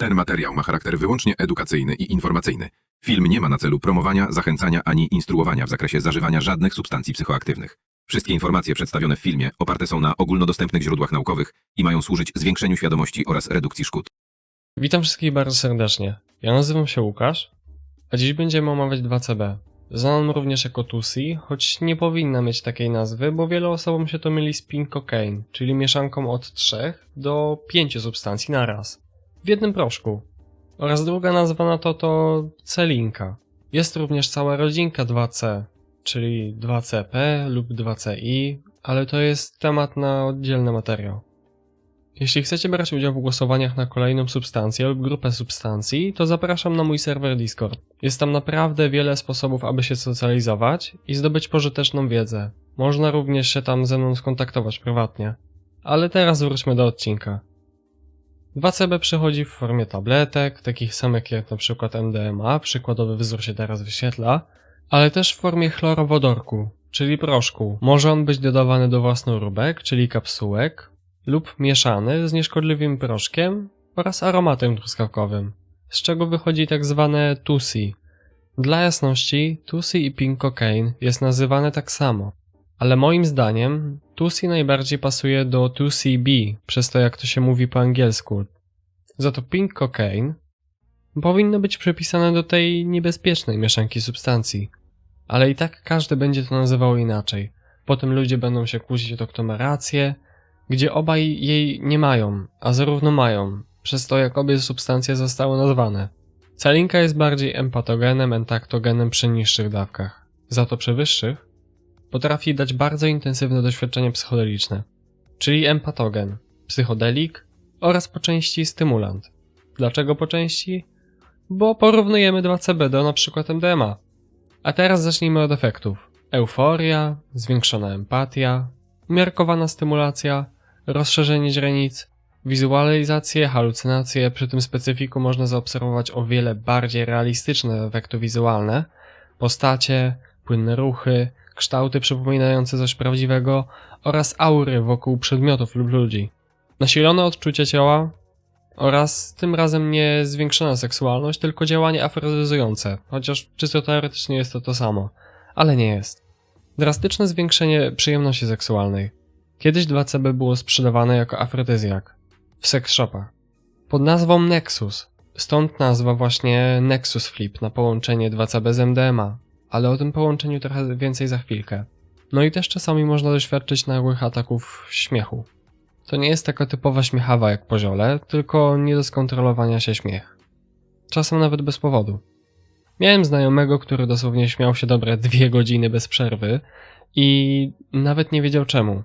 Ten materiał ma charakter wyłącznie edukacyjny i informacyjny. Film nie ma na celu promowania, zachęcania ani instruowania w zakresie zażywania żadnych substancji psychoaktywnych. Wszystkie informacje przedstawione w filmie oparte są na ogólnodostępnych źródłach naukowych i mają służyć zwiększeniu świadomości oraz redukcji szkód. Witam wszystkich bardzo serdecznie. Ja nazywam się Łukasz, a dziś będziemy omawiać 2CB. Znaną również jako Tusi, choć nie powinna mieć takiej nazwy, bo wielu osobom się to myli z pink cocaine, czyli mieszanką od 3 do 5 substancji na raz. W jednym proszku. Oraz druga nazwa na to to celinka. Jest również cała rodzinka 2C, czyli 2CP lub 2CI, ale to jest temat na oddzielny materiał. Jeśli chcecie brać udział w głosowaniach na kolejną substancję lub grupę substancji, to zapraszam na mój serwer Discord. Jest tam naprawdę wiele sposobów, aby się socjalizować i zdobyć pożyteczną wiedzę. Można również się tam ze mną skontaktować prywatnie. Ale teraz wróćmy do odcinka. 2CB przychodzi w formie tabletek, takich samych jak na przykład MDMA, przykładowy wzór się teraz wyświetla, ale też w formie chlorowodorku, czyli proszku. Może on być dodawany do własnoróbek, czyli kapsułek, lub mieszany z nieszkodliwym proszkiem oraz aromatem truskawkowym, z czego wychodzi tak zwane Tusi. Dla jasności, Tusi i Pink Cocaine jest nazywane tak samo, ale moim zdaniem Tusi najbardziej pasuje do 2CB, przez to jak to się mówi po angielsku. Za to Pink Cocaine powinno być przypisane do tej niebezpiecznej mieszanki substancji. Ale i tak każdy będzie to nazywał inaczej. Potem ludzie będą się kłócić o to, kto ma rację, gdzie obaj jej nie mają, a zarówno mają, przez to jak obie substancje zostały nazwane. Calinka jest bardziej empatogenem, entaktogenem przy niższych dawkach. Za to przy wyższych potrafi dać bardzo intensywne doświadczenie psychodeliczne, czyli empatogen, psychodelik oraz po części stymulant. Dlaczego po części? Bo porównujemy 2CB do np. MDMA. A teraz zacznijmy od efektów. Euforia, zwiększona empatia, umiarkowana stymulacja, rozszerzenie źrenic, wizualizacje, halucynacje, przy tym specyfiku można zaobserwować o wiele bardziej realistyczne efekty wizualne, postacie, płynne ruchy, kształty przypominające coś prawdziwego oraz aury wokół przedmiotów lub ludzi. Nasilone odczucie ciała oraz tym razem nie zwiększona seksualność, tylko działanie afrodyzujące, chociaż czysto teoretycznie jest to to samo, ale nie jest. Drastyczne zwiększenie przyjemności seksualnej. Kiedyś 2CB było sprzedawane jako afrodyzjak w sex shopach pod nazwą Nexus. Stąd nazwa właśnie Nexus Flip na połączenie 2CB z MDMA, ale o tym połączeniu trochę więcej za chwilkę. No i też czasami można doświadczyć nagłych ataków śmiechu. To nie jest taka typowa śmiechawa jak po ziole, tylko nie do skontrolowania się śmiech. Czasem nawet bez powodu. Miałem znajomego, który dosłownie śmiał się dobre dwie godziny bez przerwy i nawet nie wiedział czemu.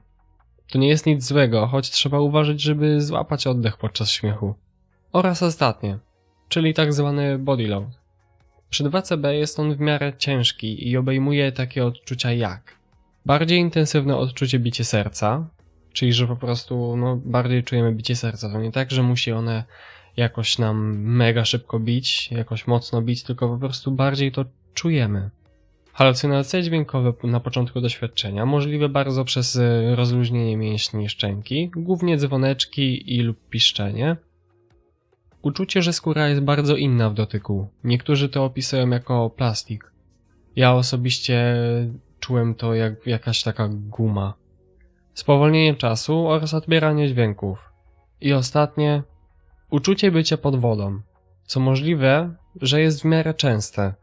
To nie jest nic złego, choć trzeba uważać, żeby złapać oddech podczas śmiechu. Oraz ostatnie, czyli tak zwany body load. Przy 2CB jest on w miarę ciężki i obejmuje takie odczucia jak bardziej intensywne odczucie bicie serca, czyli że po prostu no, bardziej czujemy bicie serca. To nie tak, że musi one jakoś nam mega szybko bić, jakoś mocno bić, tylko po prostu bardziej to czujemy. Halucynacje dźwiękowe na początku doświadczenia możliwe bardzo przez e, rozluźnienie mięśni szczęki, głównie dzwoneczki i lub piszczenie. Uczucie, że skóra jest bardzo inna w dotyku. Niektórzy to opisują jako plastik. Ja osobiście czułem to jak jakaś taka guma. Spowolnienie czasu oraz odbieranie dźwięków. I ostatnie, uczucie bycia pod wodą, co możliwe, że jest w miarę częste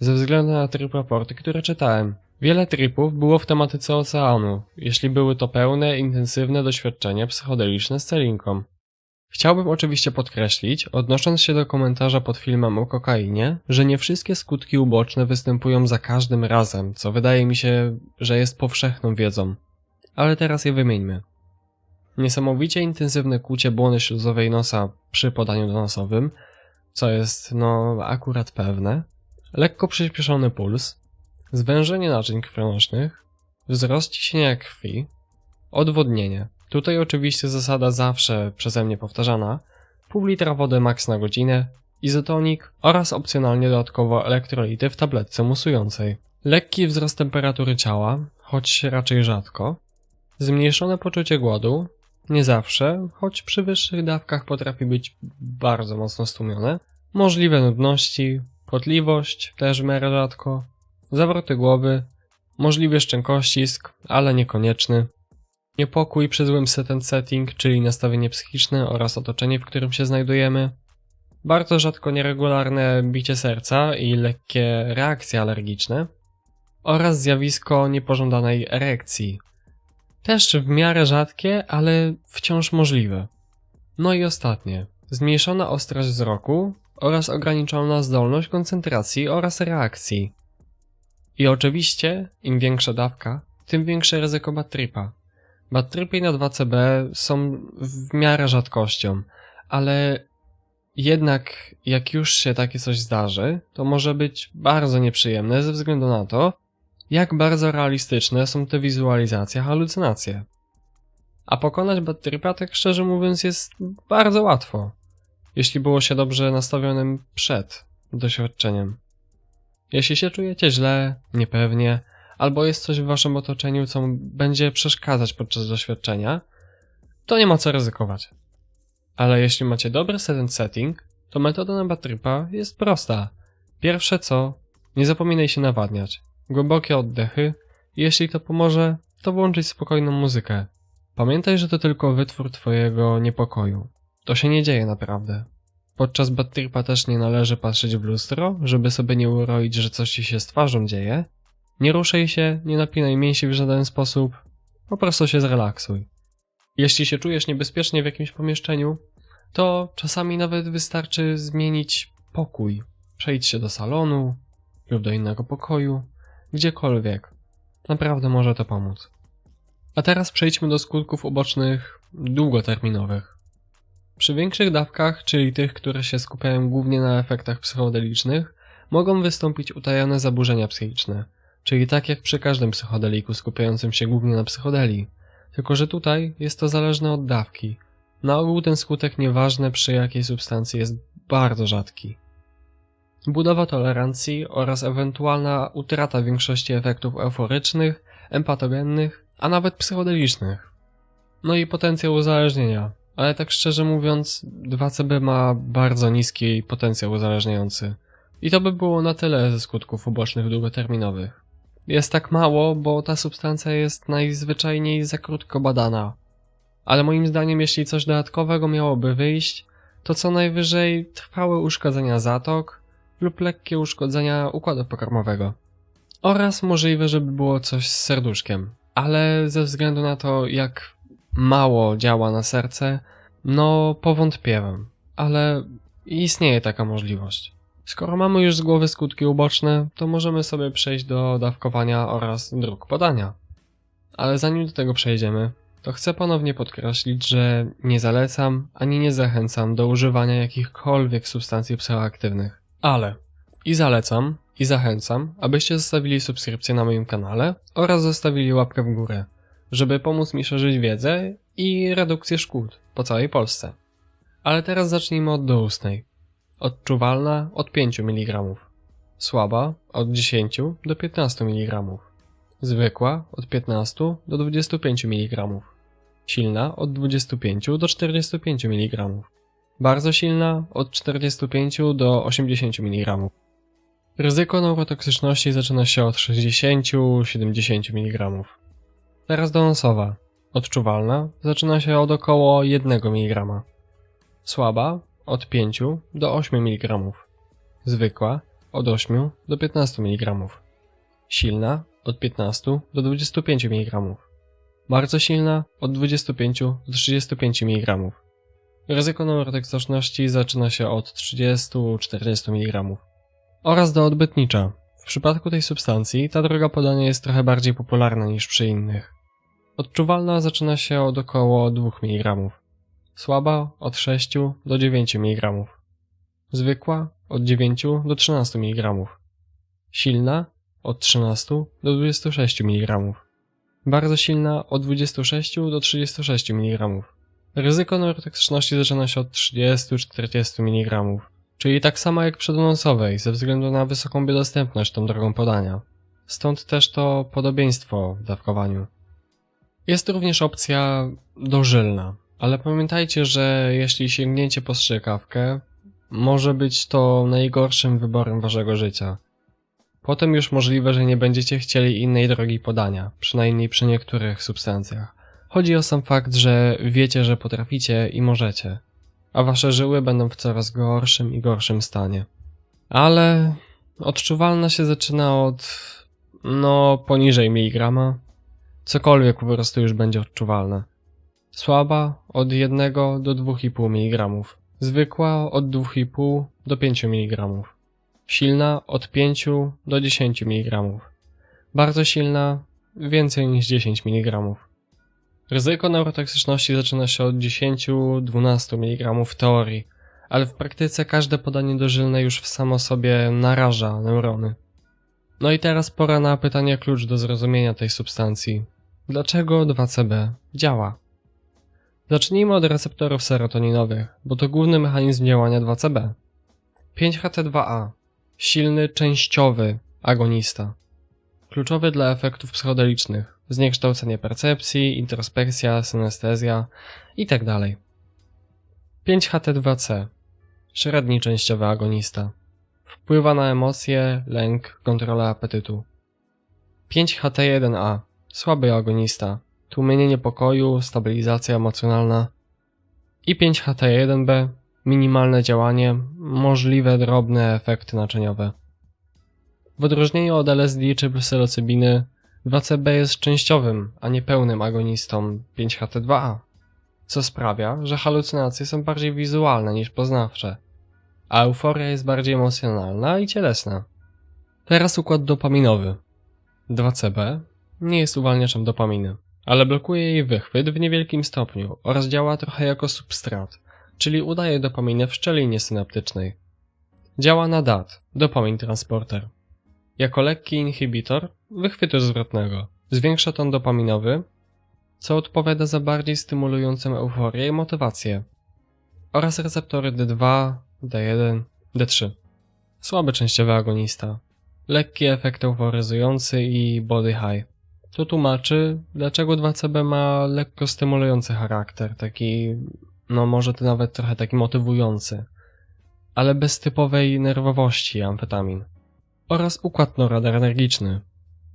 ze względu na trip raporty, które czytałem. Wiele tripów było w tematyce oceanu, jeśli były to pełne, intensywne doświadczenia psychodeliczne z celinką. Chciałbym oczywiście podkreślić, odnosząc się do komentarza pod filmem o kokainie, że nie wszystkie skutki uboczne występują za każdym razem, co wydaje mi się, że jest powszechną wiedzą. Ale teraz je wymieńmy. Niesamowicie intensywne kłucie błony śluzowej nosa przy podaniu donosowym, co jest, no, akurat pewne, lekko przyspieszony puls, zwężenie naczyń krwionośnych, wzrost ciśnienia krwi, odwodnienie. Tutaj oczywiście zasada zawsze przeze mnie powtarzana, pół litra wody maks na godzinę, izotonik oraz opcjonalnie dodatkowo elektrolity w tabletce musującej. Lekki wzrost temperatury ciała, choć raczej rzadko, zmniejszone poczucie głodu, Nie zawsze, choć przy wyższych dawkach potrafi być bardzo mocno stłumione. Możliwe nudności, potliwość, też w miarę rzadko, zawroty głowy, możliwy szczękościsk, ale niekonieczny, niepokój przy złym set setting, czyli nastawienie psychiczne oraz otoczenie, w którym się znajdujemy, bardzo rzadko nieregularne bicie serca i lekkie reakcje alergiczne oraz zjawisko niepożądanej erekcji. Też w miarę rzadkie, ale wciąż możliwe. No i ostatnie. Zmniejszona ostrość wzroku oraz ograniczona zdolność koncentracji oraz reakcji. I oczywiście, im większa dawka, tym większe ryzyko bad tripy na 2CB są w miarę rzadkością, ale jednak jak już się takie coś zdarzy, to może być bardzo nieprzyjemne ze względu na to, jak bardzo realistyczne są te wizualizacje, halucynacje. A pokonać bad tripa, tak szczerze mówiąc, jest bardzo łatwo, jeśli było się dobrze nastawionym przed doświadczeniem. Jeśli się czujecie źle, niepewnie, albo jest coś w waszym otoczeniu, co będzie przeszkadzać podczas doświadczenia, to nie ma co ryzykować. Ale jeśli macie dobry set setting, to metoda na batripa jest prosta. Pierwsze co, nie zapominaj się nawadniać. Głębokie oddechy jeśli to pomoże, to włączyć spokojną muzykę. Pamiętaj, że to tylko wytwór twojego niepokoju. To się nie dzieje naprawdę. Podczas batripa też nie należy patrzeć w lustro, żeby sobie nie uroić, że coś ci się z twarzą dzieje. Nie ruszaj się, nie napinaj mięśni w żaden sposób. Po prostu się zrelaksuj. Jeśli się czujesz niebezpiecznie w jakimś pomieszczeniu, to czasami nawet wystarczy zmienić pokój. Przejdź się do salonu lub do innego pokoju, gdziekolwiek. Naprawdę może to pomóc. A teraz przejdźmy do skutków ubocznych długoterminowych. Przy większych dawkach, czyli tych, które się skupiają głównie na efektach psychodelicznych, mogą wystąpić utajone zaburzenia psychiczne, czyli tak jak przy każdym psychodeliku skupiającym się głównie na psychodelii. Tylko, że tutaj jest to zależne od dawki. Na ogół ten skutek nieważne przy jakiej substancji jest bardzo rzadki. Budowa tolerancji oraz ewentualna utrata większości efektów euforycznych, empatogennych, a nawet psychodelicznych. No i potencjał uzależnienia, ale tak szczerze mówiąc, 2CB ma bardzo niski potencjał uzależniający. I to by było na tyle ze skutków ubocznych długoterminowych. Jest tak mało, bo ta substancja jest najzwyczajniej za krótko badana. Ale moim zdaniem, jeśli coś dodatkowego miałoby wyjść, to co najwyżej trwałe uszkodzenia zatok lub lekkie uszkodzenia układu pokarmowego. Oraz możliwe, żeby było coś z serduszkiem. Ale ze względu na to, jak mało działa na serce, no powątpiewam. Ale istnieje taka możliwość. Skoro mamy już z głowy skutki uboczne, to możemy sobie przejść do dawkowania oraz dróg podania. Ale zanim do tego przejdziemy, to chcę ponownie podkreślić, że nie zalecam ani nie zachęcam do używania jakichkolwiek substancji psychoaktywnych. Ale i zalecam, i zachęcam, abyście zostawili subskrypcję na moim kanale oraz zostawili łapkę w górę, żeby pomóc mi szerzyć wiedzę i redukcję szkód po całej Polsce. Ale teraz zacznijmy od doustnej. Odczuwalna od 5 mg. Słaba od 10 do 15 mg. Zwykła od 15 do 25 mg. Silna od 25 do 45 mg. Bardzo silna od 45 do 80 mg. Ryzyko neurotoksyczności zaczyna się od 60-70 mg. Teraz donosowa. Odczuwalna zaczyna się od około 1 mg. Słaba od 5 do 8 mg. Zwykła od 8 do 15 mg. Silna od 15 do 25 mg. Bardzo silna od 25 do 35 mg. Ryzyko neurotoksyczności zaczyna się od 30-40 mg. Oraz do odbytnicza. W przypadku tej substancji ta droga podania jest trochę bardziej popularna niż przy innych. Odczuwalna zaczyna się od około 2 mg. Słaba od 6 do 9 mg. Zwykła od 9 do 13 mg. Silna od 13 do 26 mg. Bardzo silna od 26 do 36 mg. Ryzyko neurotoksyczności zaczyna się od 30-40 mg, czyli tak samo jak przy ze względu na wysoką biodostępność tą drogą podania. Stąd też to podobieństwo w dawkowaniu. Jest również opcja dożylna, ale pamiętajcie, że jeśli sięgnięcie po strzykawkę, może być to najgorszym wyborem waszego życia. Potem już możliwe, że nie będziecie chcieli innej drogi podania, przynajmniej przy niektórych substancjach. Chodzi o sam fakt, że wiecie, że potraficie i możecie, a wasze żyły będą w coraz gorszym i gorszym stanie. Ale odczuwalna się zaczyna od, no, poniżej miligrama. Cokolwiek po prostu już będzie odczuwalne. Słaba od 1 do 2,5 mg. Zwykła od 2,5 do 5 mg. Silna od 5 do 10 mg. Bardzo silna więcej niż 10 mg. Ryzyko neurotoksyczności zaczyna się od 10-12 mg w teorii, ale w praktyce każde podanie dożylne już w samo sobie naraża neurony. No i teraz pora na pytanie klucz do zrozumienia tej substancji. Dlaczego 2CB działa? Zacznijmy od receptorów serotoninowych, bo to główny mechanizm działania 2CB. 5HT2A silny, częściowy agonista. Kluczowy dla efektów psychodelicznych, zniekształcenie percepcji, introspekcja, synestezja itd. 5HT2C średni częściowy agonista. Wpływa na emocje, lęk, kontrolę apetytu. 5HT1A słaby agonista, tłumienie niepokoju, stabilizacja emocjonalna. I 5HT1B minimalne działanie, możliwe drobne efekty naczyniowe. W odróżnieniu od LSD czy psylocybiny, 2CB jest częściowym, a nie pełnym agonistą 5HT2A, co sprawia, że halucynacje są bardziej wizualne niż poznawcze, a euforia jest bardziej emocjonalna i cielesna. Teraz układ dopaminowy. 2CB nie jest uwalniaczem dopaminy, ale blokuje jej wychwyt w niewielkim stopniu oraz działa trochę jako substrat, czyli udaje dopaminę w szczelinie synaptycznej. Działa na DAT, dopamin transporter. Jako lekki inhibitor wychwytu zwrotnego zwiększa ton dopaminowy, co odpowiada za bardziej stymulującą euforię i motywację. Oraz receptory D2, D1, D3. Słaby częściowy agonista. Lekki efekt euforyzujący i body high. To tłumaczy, dlaczego 2CB ma lekko stymulujący charakter, taki, no może to nawet trochę taki motywujący, ale bez typowej nerwowości amfetamin. Oraz układ noradrenergiczny.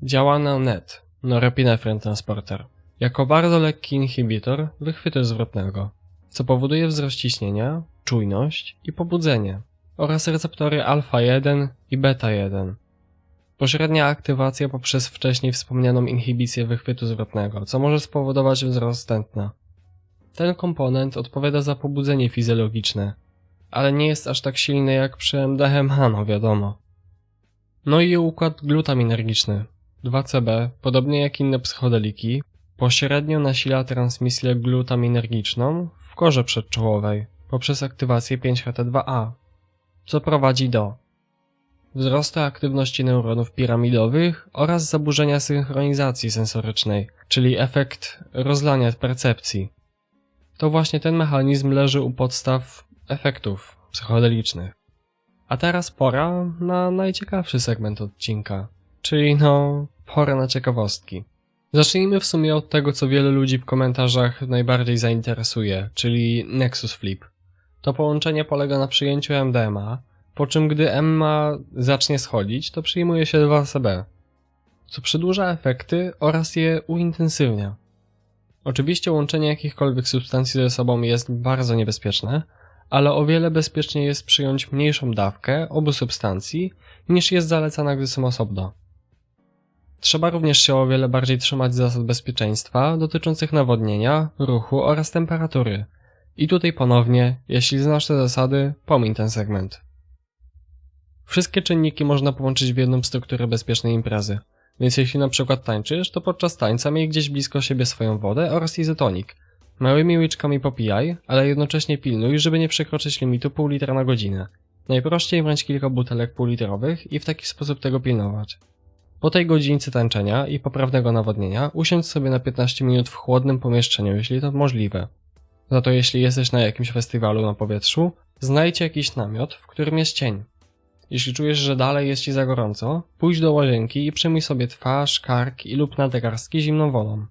Działa na NET, norepinefryn transporter, jako bardzo lekki inhibitor wychwytu zwrotnego, co powoduje wzrost ciśnienia, czujność i pobudzenie, oraz receptory alfa-1 i beta-1. Pośrednia aktywacja poprzez wcześniej wspomnianą inhibicję wychwytu zwrotnego, co może spowodować wzrost tętna. Ten komponent odpowiada za pobudzenie fizjologiczne, ale nie jest aż tak silny jak przy MDMA, no wiadomo. No i układ glutaminergiczny. 2CB, podobnie jak inne psychodeliki, pośrednio nasila transmisję glutaminergiczną w korze przedczołowej poprzez aktywację 5HT2A, co prowadzi do wzrostu aktywności neuronów piramidowych oraz zaburzenia synchronizacji sensorycznej, czyli efekt rozlania percepcji. To właśnie ten mechanizm leży u podstaw efektów psychodelicznych. A teraz pora na najciekawszy segment odcinka, czyli no, pora na ciekawostki. Zacznijmy w sumie od tego, co wiele ludzi w komentarzach najbardziej zainteresuje, czyli Nexus Flip. To połączenie polega na przyjęciu MDMA, po czym gdy MMA zacznie schodzić, to przyjmuje się 2CB, co przedłuża efekty oraz je uintensywnia. Oczywiście łączenie jakichkolwiek substancji ze sobą jest bardzo niebezpieczne, ale o wiele bezpieczniej jest przyjąć mniejszą dawkę obu substancji niż jest zalecana, gdy są osobno. Trzeba również się o wiele bardziej trzymać zasad bezpieczeństwa dotyczących nawodnienia, ruchu oraz temperatury. I tutaj ponownie, jeśli znasz te zasady, pomiń ten segment. Wszystkie czynniki można połączyć w jedną strukturę bezpiecznej imprezy. Więc jeśli na przykład tańczysz, to podczas tańca miej gdzieś blisko siebie swoją wodę oraz izotonik. Małymi łyczkami popijaj, ale jednocześnie pilnuj, żeby nie przekroczyć limitu pół litra na godzinę. Najprościej wręcz kilka butelek półlitrowych i w taki sposób tego pilnować. Po tej godzince tańczenia i poprawnego nawodnienia usiądź sobie na 15 minut w chłodnym pomieszczeniu, jeśli to możliwe. Za to jeśli jesteś na jakimś festiwalu na powietrzu, znajdź jakiś namiot, w którym jest cień. Jeśli czujesz, że dalej jest ci za gorąco, pójdź do łazienki i przemyj sobie twarz, kark i lub nadgarstki zimną wodą.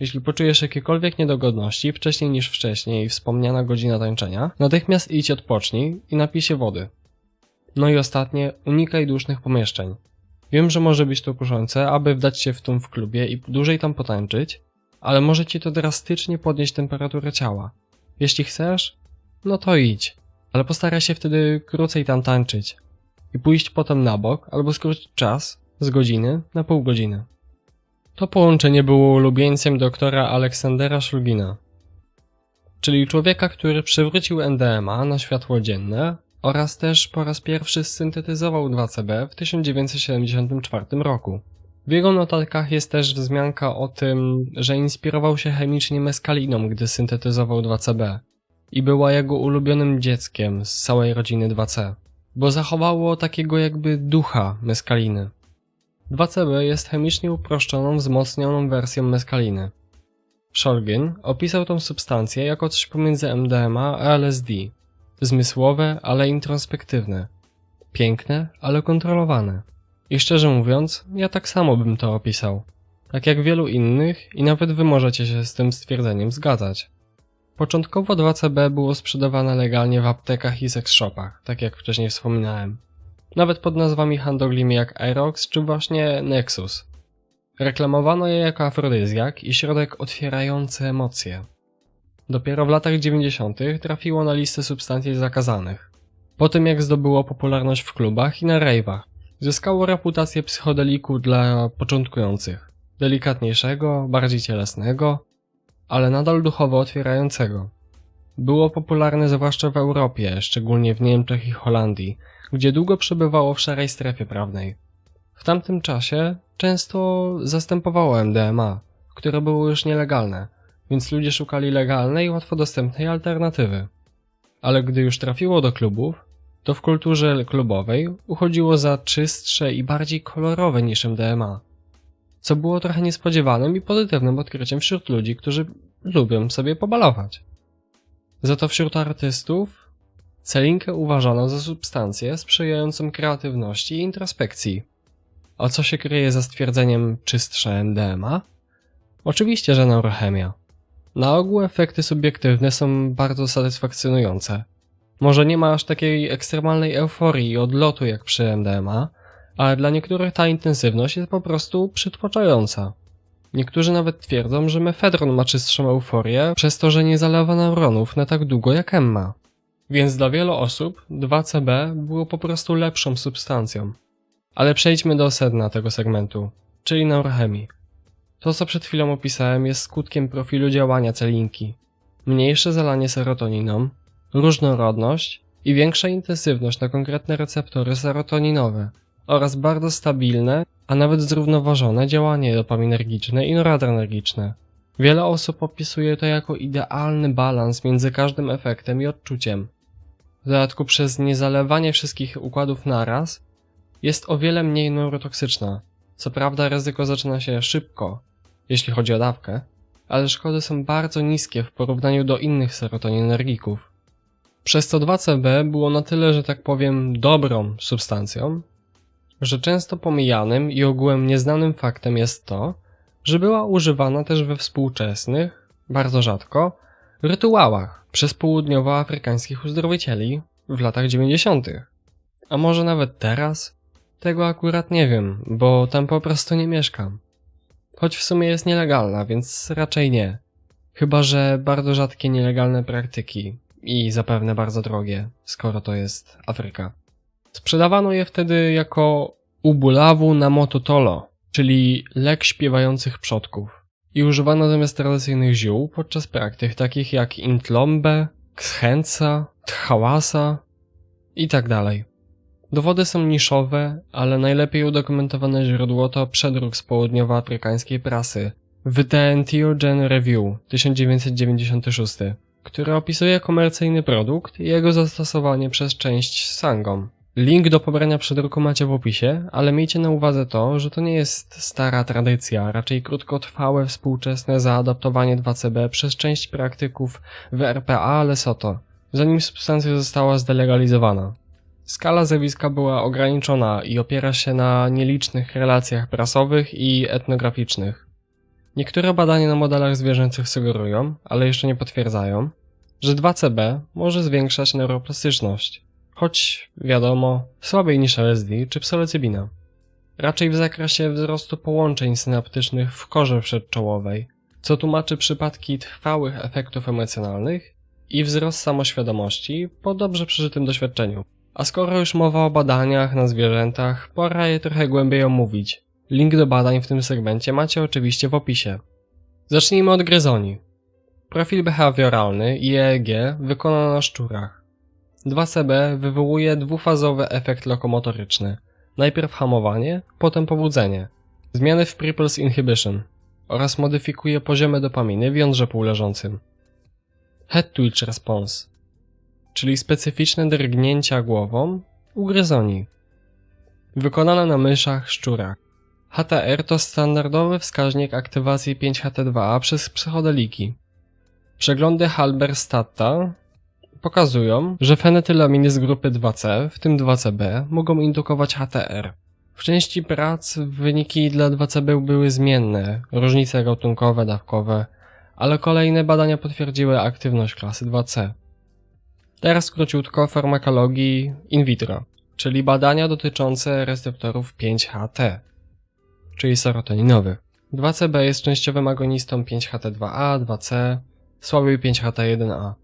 Jeśli poczujesz jakiekolwiek niedogodności wcześniej niż wcześniej wspomniana godzina tańczenia, natychmiast idź odpocznij i napij się wody. No i ostatnie, unikaj dusznych pomieszczeń. Wiem, że może być to kuszące, aby wdać się w tłum w klubie i dłużej tam potańczyć, ale może ci to drastycznie podnieść temperaturę ciała. Jeśli chcesz, no to idź, ale postaraj się wtedy krócej tam tańczyć i pójść potem na bok albo skrócić czas z godziny na pół godziny. To połączenie było ulubieńcem doktora Aleksandera Szulgina, czyli człowieka, który przywrócił NDMA na światło dzienne oraz też po raz pierwszy syntetyzował 2CB w 1974 roku. W jego notatkach jest też wzmianka o tym, że inspirował się chemicznie meskaliną, gdy syntetyzował 2CB i była jego ulubionym dzieckiem z całej rodziny 2C, bo zachowało takiego jakby ducha meskaliny. 2CB jest chemicznie uproszczoną, wzmocnioną wersją meskaliny. Scholgin opisał tą substancję jako coś pomiędzy MDMA a LSD. Zmysłowe, ale introspektywne. Piękne, ale kontrolowane. I szczerze mówiąc, ja tak samo bym to opisał. Tak jak wielu innych i nawet wy możecie się z tym stwierdzeniem zgadzać. Początkowo 2CB było sprzedawane legalnie w aptekach i seks shopach, tak jak wcześniej wspominałem. Nawet pod nazwami handlowymi jak Aerox czy właśnie Nexus. Reklamowano je jako afrodyzjak i środek otwierający emocje. Dopiero w latach 90. trafiło na listę substancji zakazanych. Po tym jak zdobyło popularność w klubach i na rave'ach, zyskało reputację psychodeliku dla początkujących. Delikatniejszego, bardziej cielesnego, ale nadal duchowo otwierającego. Było popularne zwłaszcza w Europie, szczególnie w Niemczech i Holandii, gdzie długo przebywało w szarej strefie prawnej. W tamtym czasie często zastępowało MDMA, które było już nielegalne, więc ludzie szukali legalnej łatwo dostępnej alternatywy. Ale gdy już trafiło do klubów, to w kulturze klubowej uchodziło za czystsze i bardziej kolorowe niż MDMA, co było trochę niespodziewanym i pozytywnym odkryciem wśród ludzi, którzy lubią sobie pobalować. Za to wśród artystów celinkę uważano za substancję sprzyjającą kreatywności i introspekcji. A co się kryje za stwierdzeniem czystsze MDMA? Oczywiście, że neurochemia. Na ogół efekty subiektywne są bardzo satysfakcjonujące. Może nie ma aż takiej ekstremalnej euforii i odlotu jak przy MDMA, ale dla niektórych ta intensywność jest po prostu przytłaczająca. Niektórzy nawet twierdzą, że mefedron ma czystszą euforię przez to, że nie zalewa neuronów na tak długo jak Emma. Więc dla wielu osób 2CB było po prostu lepszą substancją. Ale przejdźmy do sedna tego segmentu, czyli neurochemii. To, co przed chwilą opisałem, jest skutkiem profilu działania celinki. Mniejsze zalanie serotoniną, różnorodność i większa intensywność na konkretne receptory serotoninowe oraz bardzo stabilne, a nawet zrównoważone działanie dopaminergiczne i noradrenergiczne. Wiele osób opisuje to jako idealny balans między każdym efektem i odczuciem. W dodatku przez niezalewanie wszystkich układów naraz jest o wiele mniej neurotoksyczna. Co prawda ryzyko zaczyna się szybko, jeśli chodzi o dawkę, ale szkody są bardzo niskie w porównaniu do innych serotoninergików. Przez to 2CB było na tyle, że tak powiem, dobrą substancją, że często pomijanym i ogółem nieznanym faktem jest to, że była używana też we współczesnych, bardzo rzadko, rytuałach przez południowoafrykańskich uzdrowicieli w latach 90. A może nawet teraz? Tego akurat nie wiem, bo tam po prostu nie mieszkam. Choć w sumie jest nielegalna, więc raczej nie. Chyba, że bardzo rzadkie nielegalne praktyki i zapewne bardzo drogie, skoro to jest Afryka. Sprzedawano je wtedy jako ubulawu na mototolo, czyli lek śpiewających przodków. I używano zamiast tradycyjnych ziół podczas praktyk takich jak intlombe, kshenca, tchałasa i tak. Dowody są niszowe, ale najlepiej udokumentowane źródło to przedruk z południowoafrykańskiej prasy w The Entheogen Review 1996, który opisuje komercyjny produkt i jego zastosowanie przez część Sangom. Link do pobrania przedruku macie w opisie, ale miejcie na uwadze to, że to nie jest stara tradycja, raczej krótkotrwałe współczesne zaadaptowanie 2CB przez część praktyków w RPA Lesotho, zanim substancja została zdelegalizowana. Skala zjawiska była ograniczona i opiera się na nielicznych relacjach prasowych i etnograficznych. Niektóre badania na modelach zwierzęcych sugerują, ale jeszcze nie potwierdzają, że 2CB może zwiększać neuroplastyczność, choć wiadomo, słabiej niż LSD czy psylocybina. Raczej w zakresie wzrostu połączeń synaptycznych w korze przedczołowej, co tłumaczy przypadki trwałych efektów emocjonalnych i wzrost samoświadomości po dobrze przeżytym doświadczeniu. A skoro już mowa o badaniach na zwierzętach, pora je trochę głębiej omówić. Link do badań w tym segmencie macie oczywiście w opisie. Zacznijmy od gryzoni. Profil behawioralny i EEG wykonano na szczurach. 2CB wywołuje dwufazowy efekt lokomotoryczny. Najpierw hamowanie, potem pobudzenie. Zmiany w Pripples Inhibition oraz modyfikuje poziomy dopaminy w jądrze półleżącym. Head Twitch Response, czyli specyficzne drgnięcia głową u gryzoni. Wykonane na myszach, szczurach. HTR to standardowy wskaźnik aktywacji 5HT2A przez psychodeliki. Przeglądy Halberstadta pokazują, że fenetylaminy z grupy 2C, w tym 2CB, mogą indukować HTR. W części prac wyniki dla 2CB były zmienne, różnice gatunkowe, dawkowe, ale kolejne badania potwierdziły aktywność klasy 2C. Teraz króciutko o farmakologii in vitro, czyli badania dotyczące receptorów 5HT, czyli serotoninowych. 2CB jest częściowym agonistą 5HT2A, 2C, słabiej 5HT1A.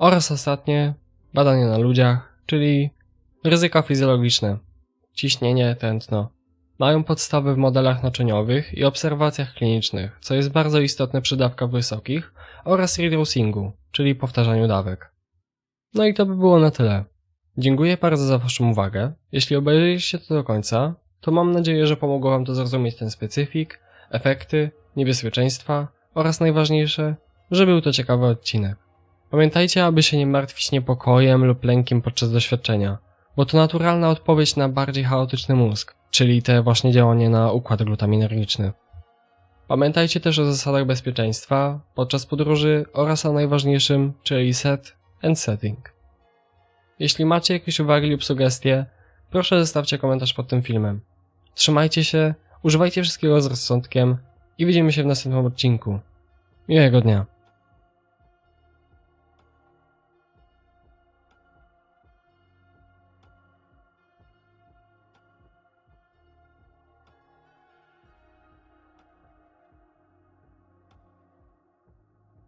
Oraz ostatnie, badania na ludziach, czyli ryzyka fizjologiczne, ciśnienie, tętno. Mają podstawy w modelach naczyniowych i obserwacjach klinicznych, co jest bardzo istotne przy dawkach wysokich oraz reducingu, czyli powtarzaniu dawek. No i to by było na tyle. Dziękuję bardzo za Waszą uwagę. Jeśli obejrzeliście to do końca, to mam nadzieję, że pomogło Wam to zrozumieć ten specyfik, efekty, niebezpieczeństwa oraz najważniejsze, że był to ciekawy odcinek. Pamiętajcie, aby się nie martwić niepokojem lub lękiem podczas doświadczenia, bo to naturalna odpowiedź na bardziej chaotyczny mózg, czyli te właśnie działanie na układ glutaminergiczny. Pamiętajcie też o zasadach bezpieczeństwa podczas podróży oraz o najważniejszym, czyli set and setting. Jeśli macie jakieś uwagi lub sugestie, proszę zostawcie komentarz pod tym filmem. Trzymajcie się, używajcie wszystkiego z rozsądkiem i widzimy się w następnym odcinku. Miłego dnia.